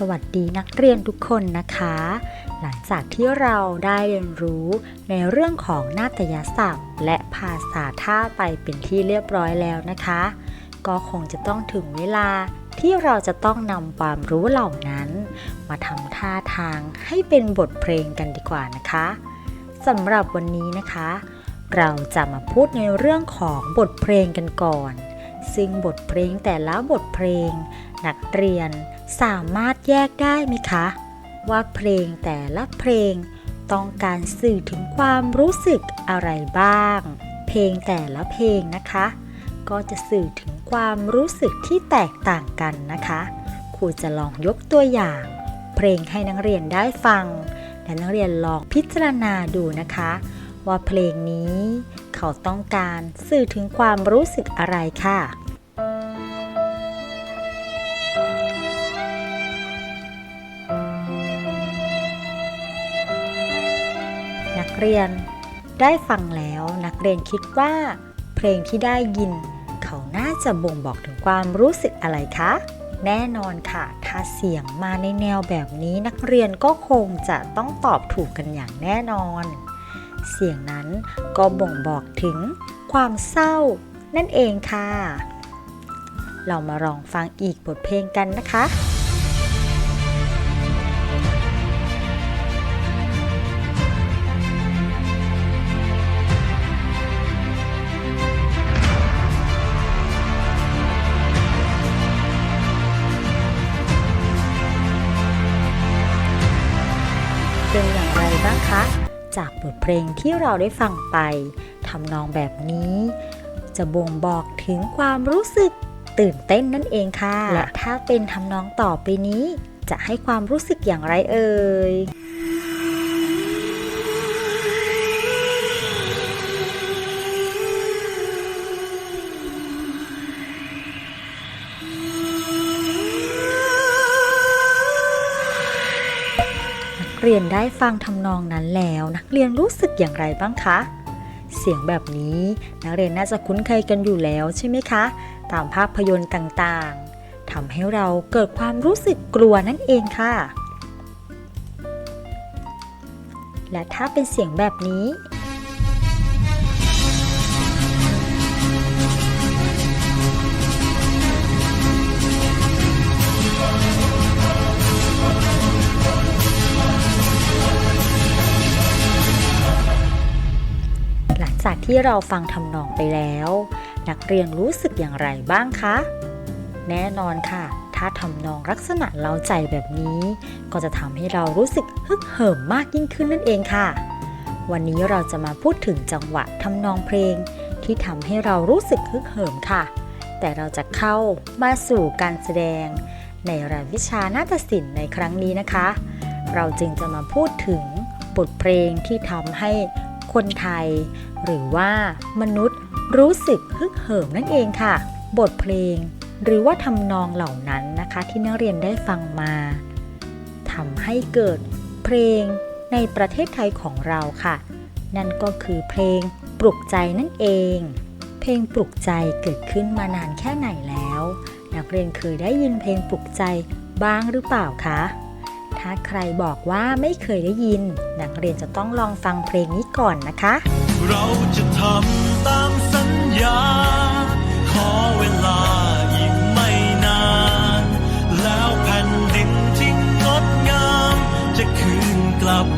สวัสดีนักเรียนทุกคนนะคะ หลังจากที่เราได้เรียนรู้ในเรื่องของนาฏยศัพท์ และภาษาท่าไปเป็นที่เรียบร้อยแล้วนะคะ ก็คงจะต้องถึงเวลาที่เราจะต้องนำความรู้เหล่านั้น มาทำท่าทางให้เป็นบทเพลงกันดีกว่านะคะสำหรับวันนี้นะคะ เราจะมาพูดในเรื่องของบทเพลงกันก่อน ซึ่งบทเพลงแต่ละบทเพลง นักเรียน สามารถแยกได้ไหมคะ ว่าเพลงแต่ละเพลง ต้องการสื่อถึงความรู้สึกอะไรบ้าง เพลงแต่ละเพลงนะคะ ก็จะสื่อถึงความรู้สึกที่แตกต่างกันนะคะครูจะลองยกตัวอย่าง เพลงให้นักเรียนได้ฟัง และนักเรียนลองพิจารณาดูนะคะ ว่าเพลงนี้ เขาต้องการสื่อถึงความรู้สึกอะไรค่ะ เรียนได้ฟังแล้วนักเรียนคิดว่า เพลงที่ได้ยิน เขาน่าจะบ่งบอกถึงความรู้สึกอะไรคะ แน่นอนค่ะ ถ้าเสียงมาในแนวแบบนี้นักเรียนก็คงจะต้องตอบถูกกันอย่างแน่นอน เสียงนั้นก็บ่งบอกถึงความเศร้านั่นเองค่ะ เรามาลองฟังอีกบทเพลงกันนะคะ เพลงที่เราได้ฟังไปทำนองแบบนี้ จะบ่งบอกถึงความรู้สึกตื่นเต้นนั่นเองค่ะ และถ้าเป็นทำนองต่อไปนี้ จะให้ความรู้สึกอย่างไรเอ่ย เรียนได้ฟังทำนองนั้นแล้ว นักเรียนรู้สึกอย่างไรบ้างคะ เสียงแบบนี้นักเรียนน่าจะคุ้นเคยกันอยู่แล้วใช่ไหมคะ ตามภาพยนตร์ต่างๆทำให้เราเกิดความรู้สึกกลัวนั่นเองค่ะ และถ้าเป็นเสียงแบบนี้ ที่เราฟังทำนองไปแล้ว นักเรียนรู้สึกอย่างไรบ้างคะ แน่นอนค่ะ ถ้าทำนองลักษณะเล้าใจแบบนี้ ก็จะทำให้เรารู้สึกฮึกเหิมมากยิ่งขึ้นนั่นเองค่ะ วันนี้เราจะมาพูดถึงจังหวะทำนองเพลง ที่ทำให้เรารู้สึกฮึกเหิมค่ะ แต่เราจะเข้ามาสู่การแสดง ในรายวิชานาฏศิลป์ในครั้งนี้นะคะ เราจึงจะมาพูดถึงบทเพลงที่ทำให้ คนไทย หรือว่ามนุษย์รู้สึกฮึกเหิมนั่นเองค่ะ บทเพลง หรือว่าทำนองเหล่านั้นนะคะที่นักเรียนได้ฟังมาทำให้เกิดเพลงในประเทศไทยของเราค่ะ นั่นก็คือเพลงปลุกใจนั่นเอง เพลงปลุกใจเกิดขึ้นมานานแค่ไหนแล้ว นักเรียนเคยได้ยินเพลงปลุกใจบ้างหรือเปล่าคะ ถ้าใครบอกว่าไม่เคยได้ยิน นักเรียนจะต้องลองฟังเพลงนี้ก่อนนะคะ เราจะทำตามสัญญา ขอเวลาอีกไม่นาน แล้วแผ่นดินที่งดงาม จะคืนกลับ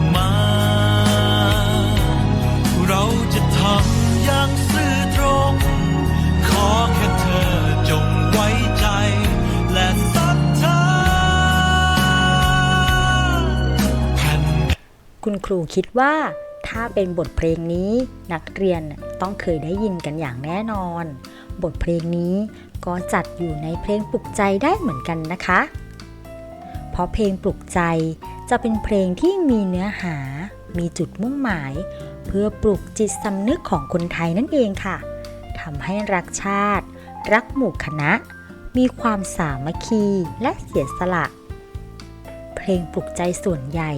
คุณครูคิดว่าถ้าเป็นบทเพลงนี้นักเรียนต้องเคยได้ยินกันอย่างแน่นอน บทเพลงนี้ก็จัดอยู่ในเพลงปลุกใจได้เหมือนกันนะคะ เพราะเพลงปลุกใจจะเป็นเพลงที่มีเนื้อหา มีจุดมุ่งหมาย เพื่อปลุกจิตสำนึกของคนไทยนั่นเองค่ะทำให้รักชาติ รักหมู่คณะ มีความสามัคคีและเสียสละ เพลงปลุกใจส่วนใหญ่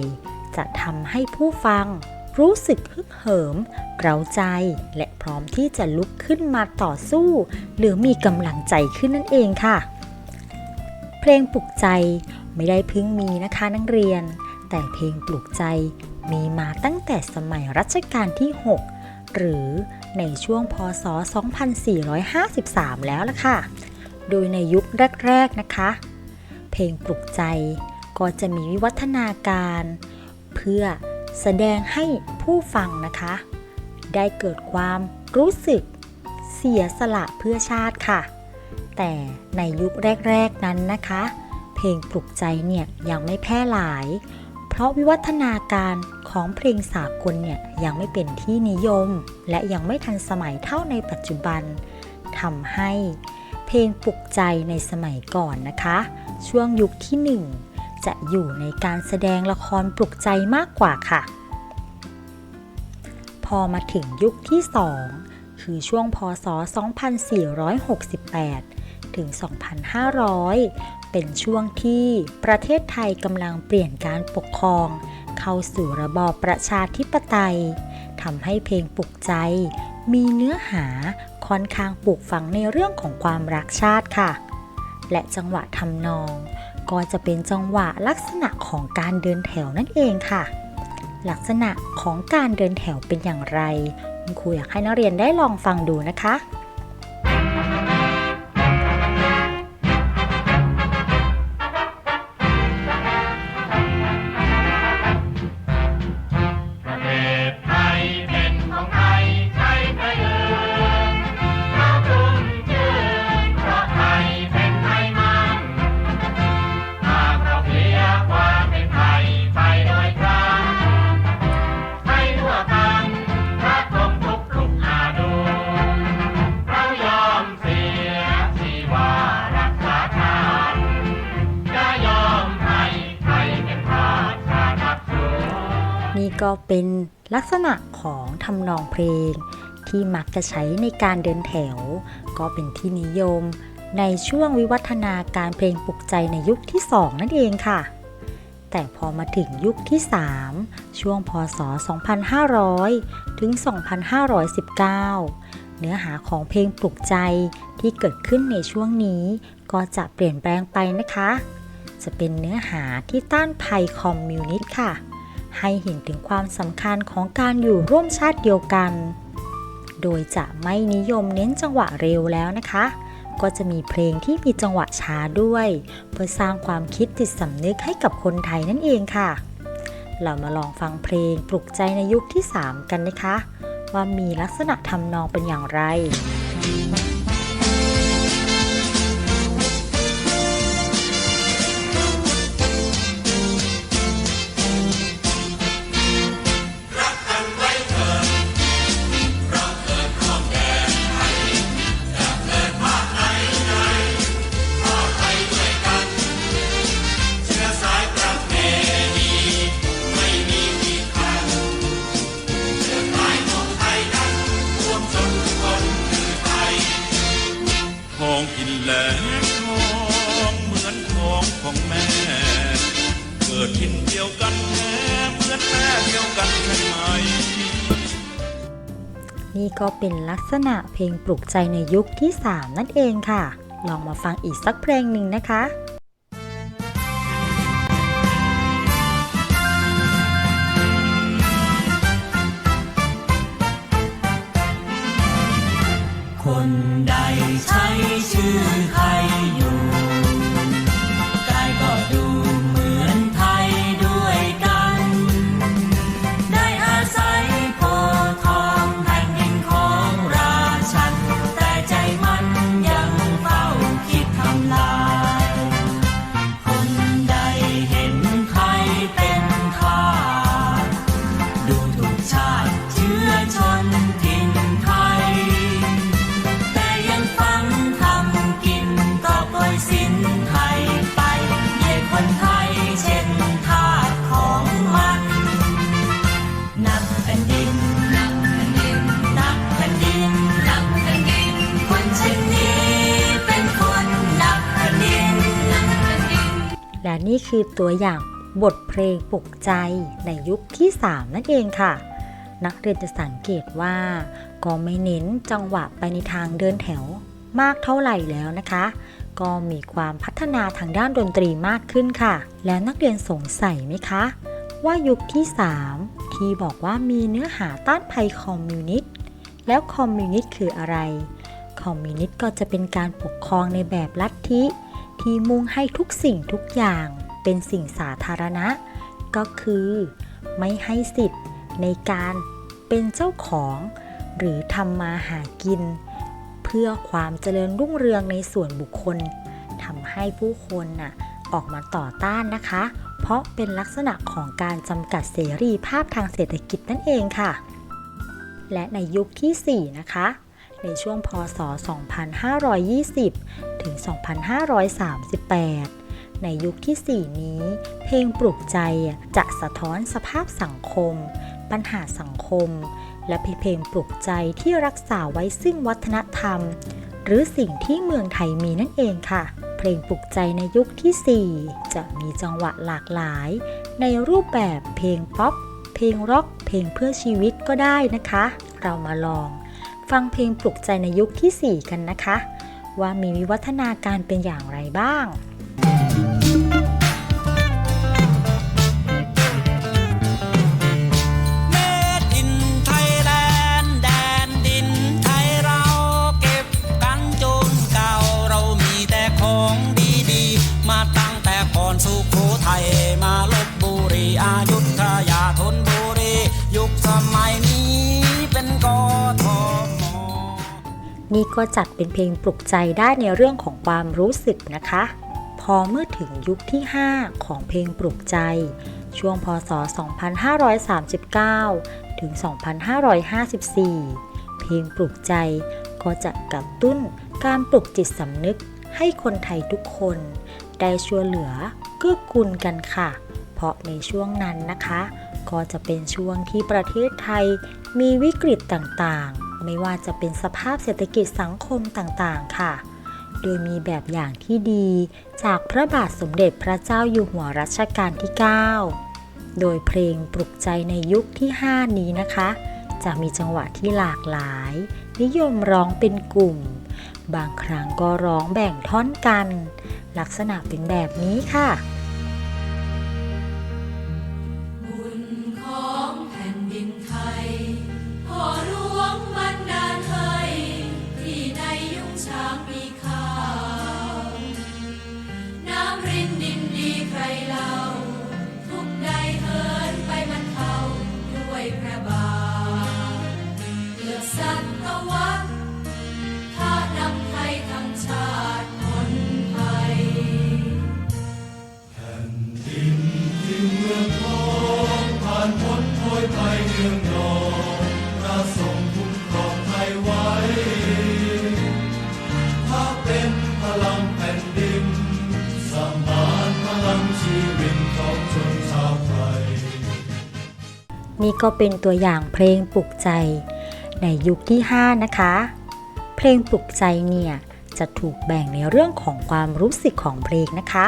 จะทำให้ผู้ฟัง รู้สึกฮึกเหิม เร้าใจ และพร้อมที่จะลุกขึ้นมาต่อสู้ หรือมีกำลังใจขึ้นนั่นเองค่ะ เพลงปลุกใจไม่ได้เพิ่งมีนะคะนักเรียน แต่เพลงปลุกใจมีมาตั้งแต่สมัยรัชกาลที่ 6 หรือในช่วงพศ 2453 แล้วล่ะค่ะ โดยในยุคแรก ๆ นะคะ เพลงปลุกใจก็จะมีวิวัฒนาการ เพื่อแสดงให้ผู้ฟังนะคะ ได้เกิดความรู้สึกเสียสละเพื่อชาติค่ะ แต่ในยุคแรก ๆ นั้นนะคะ เพลงปลุกใจเนี่ยยังไม่แพร่หลาย เพราะวิวัฒนาการของเพลงสากลเนี่ยยังไม่เป็นที่นิยม และยังไม่ทันสมัยเท่าในปัจจุบันทำให้เพลงปลุกใจในสมัยก่อนนะคะ ช่วงยุคที่ 1 จะอยู่ในการแสดงละครปลุกใจมากกว่าค่ะ พอมาถึงยุคที่ 2 คือช่วงพศ 2468 ถึง 2500 เป็นช่วงที่ประเทศไทยกำลังเปลี่ยนการปกครอง เข้าสู่ระบอบประชาธิปไตยทำให้เพลงปลุกใจ มีเนื้อหาค่อนข้างปลูกฝังในเรื่องของความรักชาติค่ะ และจังหวะทำนอง ก็จะเป็นจังหวะลักษณะของการเดินแถวนั่นเองค่ะ ลักษณะของการเดินแถวเป็นอย่างไร คุณครูอยากให้นักเรียนได้ลองฟังดูนะคะประ ก็เป็นลักษณะของทำนองเพลง ที่มักจะใช้ในการเดินแถว ก็เป็นที่นิยม ในช่วงวิวัฒนาการเพลงปลุกใจในยุคที่ 2 นั่นเองค่ะ แต่พอมาถึงยุคที่ 3 ช่วงพศ 2500 ถึง 2519 เนื้อหาของเพลงปลุกใจที่เกิดขึ้นในช่วงนี้ ก็จะเปลี่ยนแปลงไปนะคะ จะเป็นเนื้อหาที่ต้านภัยคอมมิวนิสต์ค่ะ ให้เห็นถึงความสำคัญของการอยู่ร่วมชาติเดียวกัน โดยจะไม่นิยมเน้นจังหวะเร็วแล้วนะคะ ก็จะมีเพลงที่มีจังหวะช้าด้วย เพื่อสร้างความคิดจิตสำนึกให้กับคนไทยนั่นเองค่ะ เรามาลองฟังเพลงปลุกใจในยุคที่ 3 กันนะคะ ว่ามีลักษณะทำนองเป็นอย่างไร นี่ก็เป็นลักษณะเพลงปลุกใจในยุคที่ 3 นั่นเองค่ะ ลองมาฟังอีกสักเพลงหนึ่งนะคะ นี่คือตัวอย่างบทเพลงปลุกใจในยุคที่ 3 นั่นเองค่ะ นักเรียนจะสังเกตว่า ก็ไม่เน้นจังหวะไปในทางเดินแถวมากเท่าไหร่แล้วนะคะ ก็มีความพัฒนาทางด้านดนตรีมากขึ้นค่ะ แล้วนักเรียนสงสัยไหมคะ ว่ายุคที่ 3 ที่บอกว่ามีเนื้อหาต้านภัยคอมมิวนิสต์แล้วคอมมิวนิสต์คืออะไร คอมมิวนิสต์ก็จะเป็นการปกครองในแบบลัทธิ ที่มุ่งให้ทุกสิ่งทุกอย่างเป็นสิ่งสาธารณะ ก็คือ ไม่ให้สิทธิ์ในการเป็นเจ้าของ หรือทำมาหากิน เพื่อความเจริญรุ่งเรืองในส่วนบุคคลทำให้ผู้คนน่ะออกมาต่อต้านนะคะ เพราะเป็นลักษณะของการจำกัดเสรีภาพทางเศรษฐกิจนั่นเองค่ะ และในยุคทีสี่4 นะคะ ในช่วงพศ 2520 ถึง 2538 ในยุคที่ 4 นี้ เพลงปลุกใจจะสะท้อนสภาพสังคม ปัญหาสังคม และเพลงปลุกใจที่รักษาไว้ซึ่งวัฒนธรรม หรือสิ่งที่เมืองไทยมีนั่นเองค่ะเพลงปลุกใจในยุคที่ 4 จะมีจังหวะหลากหลาย ในรูปแบบเพลงป๊อป เพลงร็อก เพลงเพื่อชีวิตก็ได้นะคะ เรามาลอง ฟังเพลงปลุกใจในยุคที่ 4 กันนะคะ ว่ามีวิวัฒนาการเป็นอย่างไรบ้าง นี่ก็จัดเป็นเพลงปลุกใจได้ในเรื่องของความรู้สึกนะคะ พอเมื่อถึงยุคที่ 5 ของเพลงปลุกใจ ช่วงพศ 2539 ถึง 2554 เพลงปลุกใจก็จะกระตุ้นการปลุกจิตสำนึกให้คนไทยทุกคน ได้ช่วยเหลือเกื้อกูลกันค่ะ เพราะในช่วงนั้นนะคะ ก็จะเป็นช่วงที่ประเทศไทยมีวิกฤตต่างๆ ไม่ว่าจะเป็นสภาพเศรษฐกิจสังคมต่างๆ ค่ะ โดยมีแบบอย่างที่ดีจากพระบาทสมเด็จพระเจ้าอยู่หัวรัชกาลที่ 9 โดยเพลงปลุกใจในยุคที่ 5 นี้นะคะ จะมีจังหวะที่หลากหลาย นิยมร้องเป็นกลุ่ม บางครั้งก็ร้องแบ่งท่อนกัน ลักษณะเป็นแบบนี้ค่ะ ก็เป็นตัวอย่างเพลงปลุกใจ ในยุคที่ 5 นะคะ เพลงปลุกใจเนี่ยจะถูกแบ่งในเรื่องของความรู้สึกของเพลงนะคะ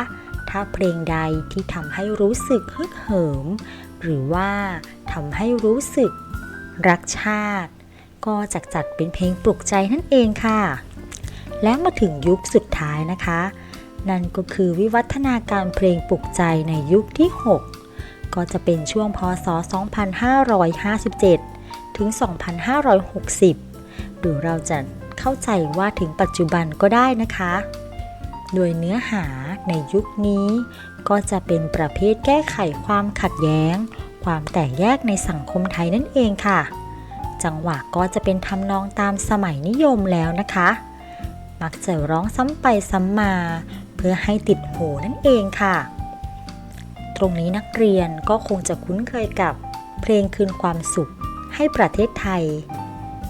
ถ้าเพลงใดที่ทำให้รู้สึกฮึกเหิม หรือว่าทำให้รู้สึกรักชาติ ก็จะจัดเป็นเพลงปลุกใจนั่นเองค่ะ และมาถึงยุคสุดท้ายนะคะ นั่นก็คือวิวัฒนาการเพลงปลุกใจในยุคที่ 6 ก็จะเป็นช่วงพศ 2557 ถึง 2560 หรือเราจะเข้าใจว่าถึงปัจจุบันก็ได้นะคะ โดยเนื้อหาในยุคนี้ ก็จะเป็นประเภทแก้ไขความขัดแย้ง ความแตกแยกในสังคมไทยนั่นเองค่ะ จังหวะก็จะเป็นทำนองตามสมัยนิยมแล้วนะคะ มักจะร้องซ้ำไปซ้ำมา เพื่อให้ติดหูนั่นเองค่ะ ตรงนี้นักเรียนก็คงจะคุ้นเคยกับเพลงคืนความสุขให้ประเทศไทย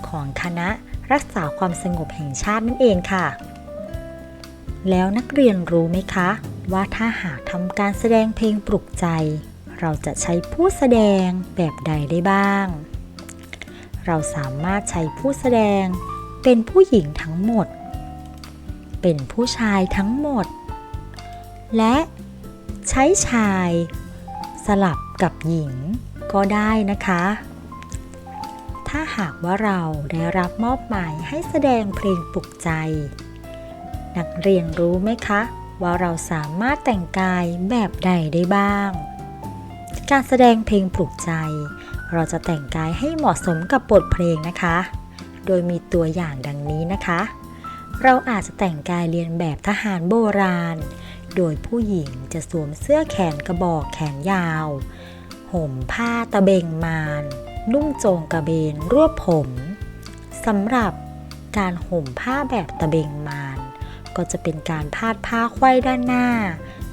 ของคณะรักษาความสงบแห่งชาตินั่นเองค่ะ แล้วนักเรียนรู้ไหมคะ ว่าถ้าหากทำการแสดงเพลงปลุกใจ เราจะใช้ผู้แสดงแบบใดได้บ้าง เราสามารถใช้ผู้แสดงเป็นผู้หญิงทั้งหมด เป็นผู้ชายทั้งหมด และ ใช้ชายสลับกับหญิงก็ได้นะคะ ถ้าหากว่าเราได้รับมอบหมายให้แสดงเพลงปลุกใจ นักเรียนรู้ไหมคะ ว่าเราสามารถแต่งกายแบบใดได้บ้าง การแสดงเพลงปลุกใจ เราจะแต่งกายให้เหมาะสมกับบทเพลงนะคะ โดยมีตัวอย่างดังนี้นะคะ เราอาจจะแต่งกายเรียนแบบทหารโบราณ โดยผู้หญิงจะสวมเสื้อแขนกระบอกแขนยาว ห่มผ้าตะเบงมาน นุ่งโจงกระเบนรวบผมสำหรับการห่มผ้าแบบตะเบงมาน ก็จะเป็นการพาดผ้าไขว้ด้านหน้า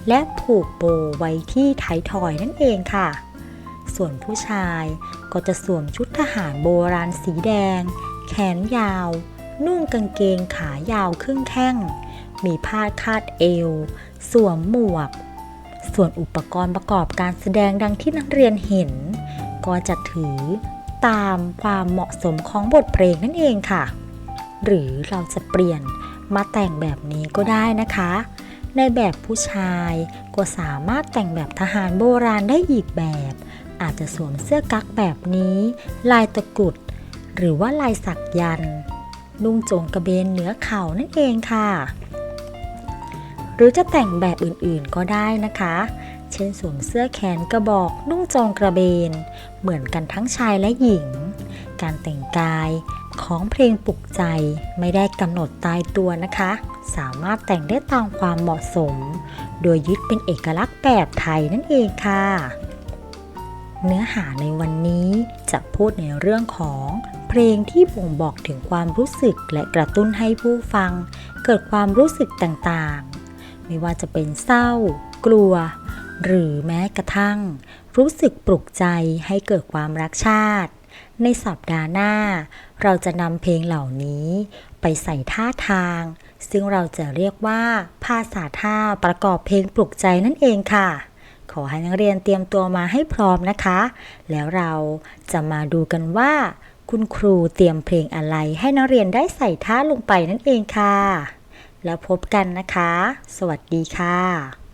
และผูกโบไว้ที่ท้ายทอยนั่นเองค่ะ ส่วนผู้ชายก็จะสวมชุดทหารโบราณสีแดง แขนยาว นุ่งกางเกงขายาวครึ่งแข้ง มีผ้าคาดเอว สวมหมวก ส่วนอุปกรณ์ประกอบการแสดงดังที่นักเรียนเห็น ก็จะถือตามความเหมาะสมของบทเพลงนั่นเองค่ะ หรือเราจะเปลี่ยนมาแต่งแบบนี้ก็ได้นะคะ ในแบบผู้ชายก็สามารถแต่งแบบทหารโบราณได้อีกแบบ อาจจะสวมเสื้อกั๊กแบบนี้ ลายตะกรุด หรือว่าลายสักยันนุ่งโจงกระเบนเหนือเข่านั่นเองค่ะ หรือจะแต่งแบบอื่นๆก็ได้นะคะ เช่นสวมเสื้อแขนกระบอกนุ่งโจงกระเบน เหมือนกันทั้งชายและหญิง การแต่งกายของเพลงปลุกใจไม่ได้กำหนดตายตัวนะคะ สามารถแต่งได้ตามความเหมาะสม โดยยึดเป็นเอกลักษณ์แบบไทยนั่นเองค่ะ เนื้อหาในวันนี้จะพูดในเรื่องของเพลงที่บ่งบอกถึงความรู้สึกและกระตุ้นให้ผู้ฟัง เกิดความรู้สึกต่างๆ ไม่ว่าจะเป็นเศร้า กลัว หรือแม้กระทั่ง รู้สึกปลุกใจให้เกิดความรักชาติ ในสัปดาห์หน้า เราจะนำเพลงเหล่านี้ ไปใส่ท่าทาง ซึ่งเราจะเรียกว่า ภาษาท่าประกอบเพลงปลุกใจนั่นเองค่ะ ขอให้นักเรียนเตรียมตัวมาให้พร้อมนะคะ แล้วเราจะมาดูกันว่า คุณครูเตรียมเพลงอะไรให้นักเรียนได้ใส่ท่าลงไปนั่นเองค่ะ แล้วพบกันนะคะ สวัสดีค่ะ